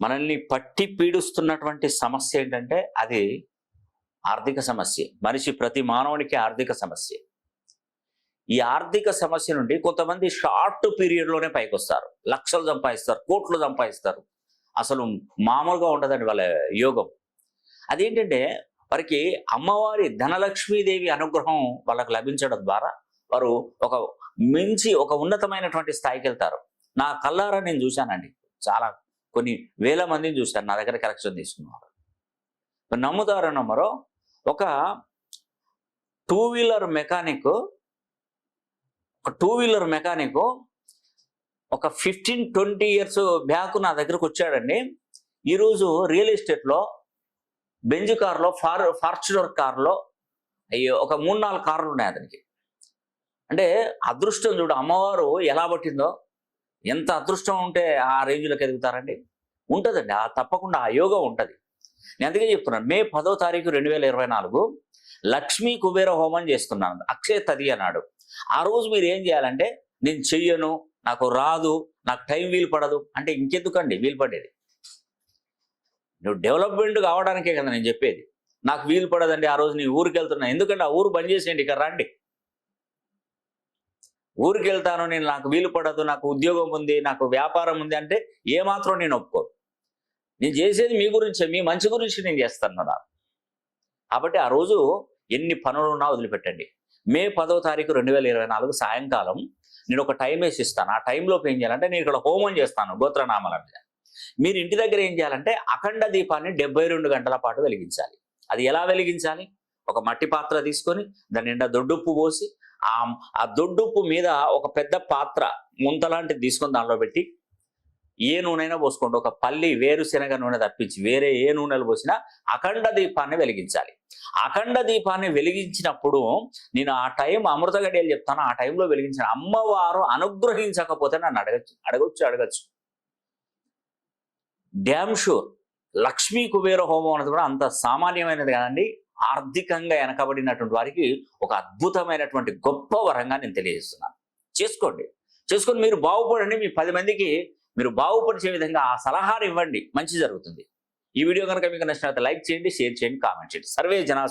మనల్ని పట్టి పీడిస్తున్నటువంటి సమస్య ఏంటంటే అది ఆర్థిక సమస్య. మనిషి ప్రతి మానవునికి ఆర్థిక సమస్య. ఈ ఆర్థిక సమస్య నుండి కొంతమంది షార్ట్ పీరియడ్లోనే పైకి వస్తారు లక్షలు సంపాదిస్తారు కోట్లు సంపాదిస్తారు. అసలు మామూలుగా ఉండదండి వాళ్ళ యోగం. అదేంటంటే వారికి అమ్మవారి ధనలక్ష్మీదేవి అనుగ్రహం వాళ్ళకు లభించడం ద్వారా వారు ఒక మించి ఒక ఉన్నతమైనటువంటి స్థాయికి వెళ్తారు. నా కల్లారా నేను చూశానండి. చాలా కొన్ని వేల మందిని చూశారు నా దగ్గర కరెక్షన్ తీసుకున్నారు. నమ్ముతారు నమ్ముతారో నమ్మరో ఒక టూ వీలర్ మెకానిక్ ఒక టూ వీలర్ మెకానిక్ ఒక ఫిఫ్టీన్ ట్వంటీ ఇయర్స్ బ్యాక్ నా దగ్గరకు వచ్చాడండి. ఈరోజు రియల్ ఎస్టేట్లో బెంజ్ కార్లో ఫార్ ఫార్చునర్ కార్లో అయ్యో ఒక మూడు నాలుగు కార్లు ఉన్నాయి అతనికి. అంటే అదృష్టం చూడు అమ్మవారు ఎలా పట్టిందో ఎంత అదృష్టం ఉంటే ఆ రేంజ్లోకి ఎదుగుతారండి? ఉంటుందండి. ఆ తప్పకుండా ఆ యోగం ఉంటుంది. నేను అందుకే చెప్తున్నాను. మే పదో తారీఖు రెండు వేల ఇరవై నాలుగు లక్ష్మీ కుబేర హోమం చేస్తున్నాను. అక్షయ తది అన్నాడు. ఆ రోజు మీరు ఏం చేయాలంటే నేను చెయ్యను నాకు రాదు నాకు టైం వీలు పడదు అంటే ఇంకెందుకండి? వీలు పడేది. నువ్వు డెవలప్మెంట్ కావడానికే కదా నేను చెప్పేది. నాకు వీలు పడదండి ఆ రోజు నీ ఊరికి వెళ్తున్నా ఎందుకంటే ఆ ఊరు బంద్ చేసేయండి ఇక్కడ రండి. ఊరికి వెళ్తాను నేను నాకు వీలు పడదు నాకు ఉద్యోగం ఉంది నాకు వ్యాపారం ఉంది అంటే ఏమాత్రం నేను ఒప్పుకో నేను చేసేది మీ గురించే మీ మంచి గురించి నేను చేస్తాను కదా. కాబట్టి ఆ రోజు ఎన్ని పనులు ఉన్నా వదిలిపెట్టండి. మే పదో తారీఖు రెండు వేల ఇరవై నాలుగు సాయంకాలం నేను ఒక టైం వేసి ఇస్తాను ఆ టైంలోపు ఏం చేయాలంటే నేను ఇక్కడ హోమం చేస్తాను గోత్రనామాల మీద మీరు ఇంటి దగ్గర ఏం చేయాలంటే అఖండ దీపాన్ని డెబ్బై రెండు గంటల పాటు వెలిగించాలి. అది ఎలా వెలిగించాలి? ఒక మట్టి పాత్ర తీసుకొని దాని నిండా దొడ్డుప్పు పోసి ఆ దొడ్డుప్పు మీద ఒక పెద్ద పాత్ర ముంత లాంటిది తీసుకొని దానిలో పెట్టి ఏ నూనెైనా పోసుకోండి. ఒక పల్లి వేరుశెనగ నూనె తప్పించి వేరే ఏ నూనెలు పోసినా అఖండ దీపాన్ని వెలిగించాలి. అఖండ దీపాన్ని వెలిగించినప్పుడు నేను ఆ టైం అమృతగడియలు చెప్తాను. ఆ టైంలో వెలిగించిన అమ్మవారు అనుగ్రహించకపోతే నన్ను అడగచ్చు అడగచ్చు అడగచ్చు. Damn sure. లక్ష్మీ కుబేర హోమం అనేది కూడా అంత సామాన్యమైనది కాదండి. ఆర్థికంగా వెనకబడినటువంటి వారికి ఒక అద్భుతమైనటువంటి గొప్ప వరంగా నేను తెలియజేస్తున్నాను. చేసుకోండి. చేసుకొని మీరు బాగుపడండి. మీ పది మందికి మీరు బాగుపరిచే విధంగా ఆ సలహాలు ఇవ్వండి. మంచి జరుగుతుంది. ఈ వీడియో కనుక మీకు నచ్చినట్లయితే లైక్ చేయండి షేర్ చేయండి కామెంట్ చేయండి. సర్వే జనా